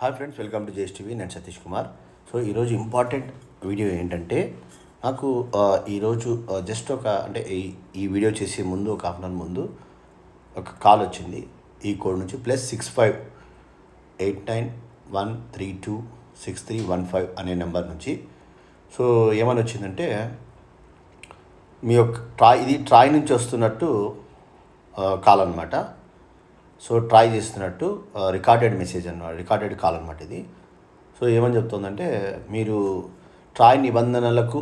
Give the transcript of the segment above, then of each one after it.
Hi friends welcome to J S TV నేను Satish Kumar. So ఈరోజు important video ఏంటంటే నాకు ఈరోజు జస్ట్ ఒక అంటే ఈ ఈ వీడియో చేసే ముందు ఒక హాఫ్ అన్ అవర్ ముందు ఒక కాల్ వచ్చింది. ఈ కోడ్ నుంచి plus six five eight nine one three two six three one five అనే నెంబర్ నుంచి. సో ఏమని వచ్చిందంటే మీ యొక్క ట్రాయ్ ఇది ట్రాయ్ నుంచి వస్తున్నట్టు కాల్ అనమాట సో ట్రై చేస్తున్నట్టు రికార్డెడ్ మెసేజ్ అన్నమాట రికార్డెడ్ కాల్ అనమాట ఇది. సో ఏమని చెప్తుందంటే మీరు ట్రాయ్ నిబంధనలకు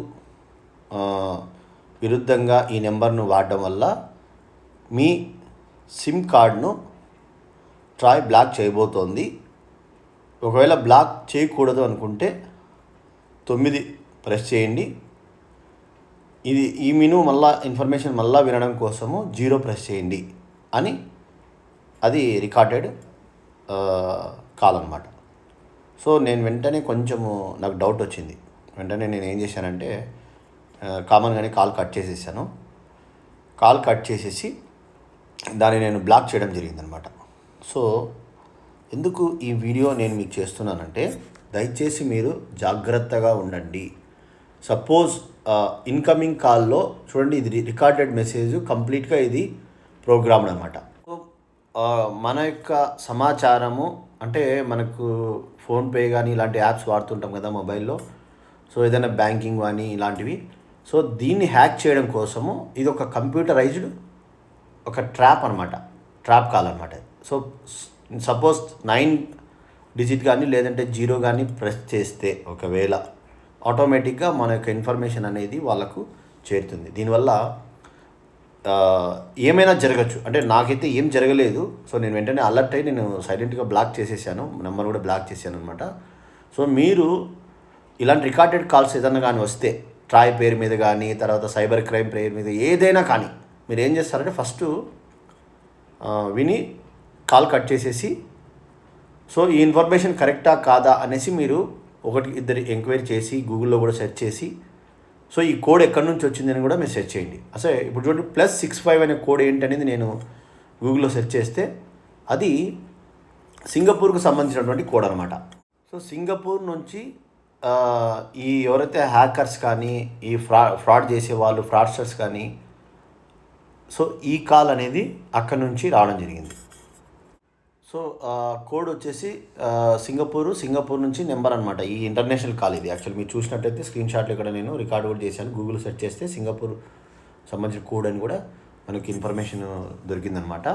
విరుద్ధంగా ఈ నెంబర్ను వాడడం వల్ల మీ సిమ్ కార్డ్ను ట్రాయ్ బ్లాక్ చేయబోతోంది. ఒకవేళ బ్లాక్ చేయకూడదు అనుకుంటే తొమ్మిది ప్రెస్ చేయండి. ఇది ఈ మెను మళ్ళా ఇన్ఫర్మేషన్ మళ్ళా వినడం కోసము జీరో ప్రెస్ చేయండి అని అది రికార్డెడ్ కాల్ అనమాట సో నేను వెంటనే కొంచెము నాకు డౌట్ వచ్చింది. వెంటనే నేను ఏం చేశానంటే కామన్గానే కాల్ కట్ చేసేసాను. కాల్ కట్ చేసేసి దాన్ని నేను బ్లాక్ చేయడం జరిగిందనమాట సో ఎందుకు ఈ వీడియో నేను మీకు చేస్తున్నానంటే దయచేసి మీరు జాగ్రత్తగా ఉండండి. సపోజ్ ఇన్కమింగ్ కాల్లో చూడండి ఇది రికార్డెడ్ మెసేజ్ కంప్లీట్గా ఇది ప్రోగ్రామ్డ్ అనమాట మన యొక్క సమాచారము అంటే మనకు ఫోన్పే కానీ ఇలాంటి యాప్స్ వాడుతుంటాం కదా మొబైల్లో. సో ఏదైనా బ్యాంకింగ్ కానీ ఇలాంటివి. సో దీన్ని హ్యాక్ చేయడం కోసము ఇది ఒక కంప్యూటరైజ్డ్ ఒక ట్రాప్ అనమాట ట్రాప్ కాల్ అనమాట సో సపోజ్ నైన్ డిజిట్ కానీ లేదంటే జీరో కానీ ప్రెస్ చేస్తే ఒకవేళ ఆటోమేటిక్గా మన యొక్క ఇన్ఫర్మేషన్ అనేది వాళ్ళకు చేరుతుంది. దీనివల్ల ఏమైనా జరగచ్చు. అంటే నాకైతే ఏం జరగలేదు. సో నేను వెంటనే అలర్ట్ అయ్యి నేను సైలెంట్గా బ్లాక్ చేసేసాను. నెంబర్ కూడా బ్లాక్ చేశాను అనమాట సో మీరు ఇలాంటి రికార్డెడ్ కాల్స్ ఏదైనా కానీ వస్తే ట్రాయ్ పేరు మీద కానీ తర్వాత సైబర్ క్రైమ్ పేరు మీద ఏదైనా కానీ మీరు ఏం చేస్తారంటే ఫస్ట్ విని కాల్ కట్ చేసేసి సో ఈ ఇన్ఫర్మేషన్ కరెక్టా కాదా అనేసి మీరు ఒకటి ఇద్దరు ఎంక్వైరీ చేసి గూగుల్లో కూడా సెర్చ్ చేసి సో ఈ కోడ్ ఎక్కడి నుంచి వచ్చిందని కూడా మీరు సెర్చ్ చేయండి. అసలు ఇప్పుడు చూడండి ప్లస్ సిక్స్ ఫైవ్ అనే కోడ్ ఏంటనేది నేను గూగుల్లో సెర్చ్ చేస్తే అది సింగపూర్కు సంబంధించినటువంటి కోడ్ అనమాట సో సింగపూర్ నుంచి ఈ ఎవరైతే హ్యాకర్స్ కానీ ఈ ఫ్రా ఫ్రాడ్ చేసే వాళ్ళు ఫ్రాడ్స్టర్స్ కానీ సో ఈ కాల్ అనేది అక్కడ నుంచి రావడం జరిగింది. సో కోడ్ వచ్చేసి సింగపూర్ సింగపూర్ నుంచి నెంబర్ అనమాట ఈ ఇంటర్నేషనల్ కాల్ ఇది. యాక్చువల్ మీరు చూసినట్టయితే స్క్రీన్ షాట్లు ఇక్కడ నేను రికార్డ్ కూడా చేశాను. గూగుల్ సెర్చ్ చేస్తే సింగపూర్ సంబంధించిన కోడ్ అని కూడా మనకి ఇన్ఫర్మేషన్ దొరికిందనమాట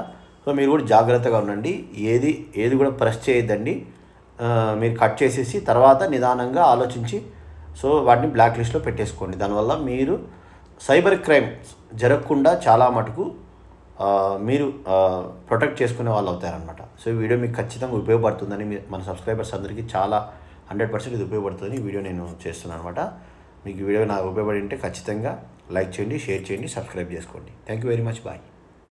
సో మీరు కూడా జాగ్రత్తగా ఉండండి. ఏది ఏది కూడా ప్రెస్ చేయొద్దండి. మీరు కట్ చేసేసి తర్వాత నిదానంగా ఆలోచించి సో వాటిని బ్లాక్ లిస్ట్లో పెట్టేసుకోండి. దానివల్ల మీరు సైబర్ క్రైమ్ జరగకుండా చాలా మటుకు మీరు ప్రొటెక్ట్ చేసుకునే వాళ్ళు అవుతారనమాట సో ఈ వీడియో మీకు ఖచ్చితంగా ఉపయోగపడుతుందని మీ- మన సబ్స్క్రైబర్స్ అందరికీ చాలా హండ్రెడ్ పర్సెంట్ ఇది ఉపయోగపడుతుందని వీడియో నేను చేస్తున్నాను అనమాట మీకు ఈ వీడియో నాకు ఉపయోగపడి ఉంటే ఖచ్చితంగా లైక్ చేయండి షేర్ చేయండి సబ్స్క్రైబ్ చేసుకోండి. Thank you very much bye